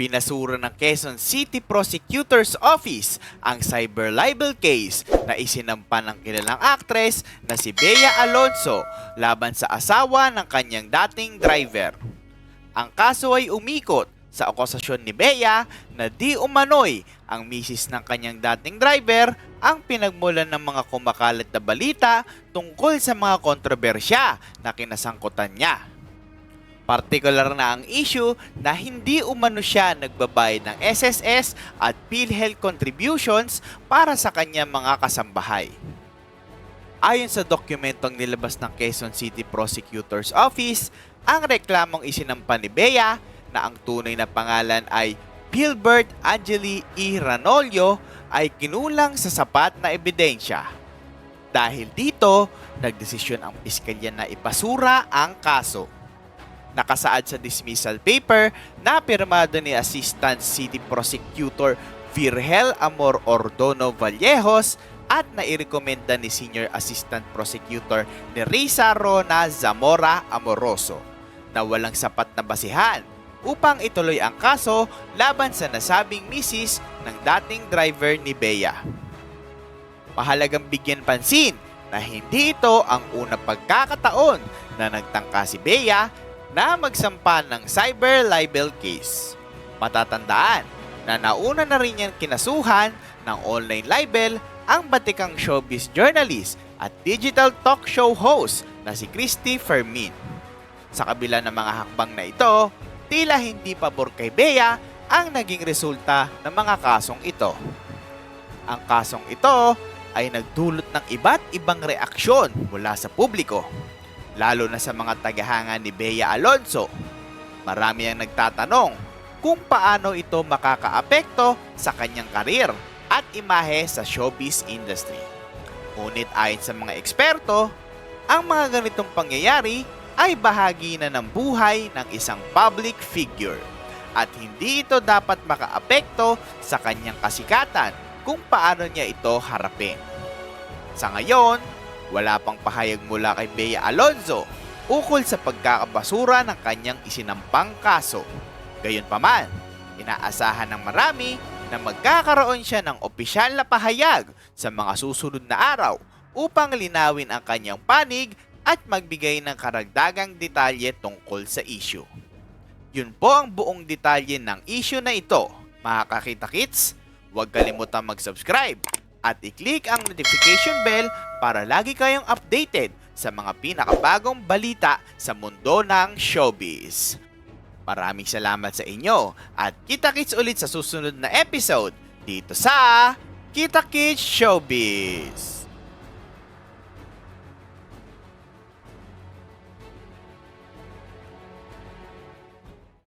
Binasura ng Quezon City Prosecutor's Office ang cyber libel case na isinampa ng kilalang aktres na si Bea Alonso laban sa asawa ng kanyang dating driver. Ang kaso ay umikot sa akusasyon ni Bea na di umano'y ang misis ng kanyang dating driver ang pinagmulan ng mga kumakalat na balita tungkol sa mga kontrobersya na kinasangkutan niya. Partikular na ang issue na hindi umano siya nagbabayad ng SSS at PhilHealth contributions para sa kanyang mga kasambahay. Ayon sa dokumentong nilabas ng Quezon City Prosecutor's Office, ang reklamong isinampa ni Bea na ang tunay na pangalan ay Pilbert Angeli E. Ranolio ay kinulang sa sapat na ebidensya. Dahil dito, nagdesisyon ang piskalya na ipasura ang kaso. Nakasaad sa dismissal paper na pirmado ni Assistant City Prosecutor Virgel Amor Ordono Vallejos at nairekomenda ni Senior Assistant Prosecutor ni Risa Rona Zamora Amoroso na walang sapat na basihan upang ituloy ang kaso laban sa nasabing misis ng dating driver ni Bea. Mahalagang bigyan pansin na hindi ito ang unang pagkakataon na nagtangka si Bea na magsampa ng cyber libel case. Matatandaan na nauna na rin niyang kinasuhan ng online libel ang batikang showbiz journalist at digital talk show host na si Christy Fermin. Sa kabila ng mga hakbang na ito, tila hindi pabor kay Bea ang naging resulta ng mga kasong ito. Ang kasong ito ay nagdulot ng iba't ibang reaksyon mula sa publiko, lalo na sa mga tagahanga ni Bea Alonso. Marami ang nagtatanong kung paano ito makakaapekto sa kanyang karir at imahe sa showbiz industry. Ngunit ayon sa mga eksperto, ang mga ganitong pangyayari ay bahagi na ng buhay ng isang public figure at hindi ito dapat makaapekto sa kanyang kasikatan kung paano niya ito harapin. Sa ngayon, wala pang pahayag mula kay Bea Alonzo ukol sa pagkakabasura ng kanyang isinampang kaso. Gayunpaman, inaasahan ng marami na magkakaroon siya ng opisyal na pahayag sa mga susunod na araw upang linawin ang kanyang panig at magbigay ng karagdagang detalye tungkol sa issue. Yun po ang buong detalye ng issue na ito. Mga kakita-kits, huwag kalimutang mag-subscribe at i-click ang notification bell para lagi kayong updated sa mga pinakabagong balita sa mundo ng showbiz. Maraming salamat sa inyo at kita-kits ulit sa susunod na episode dito sa Kita Kits Showbiz.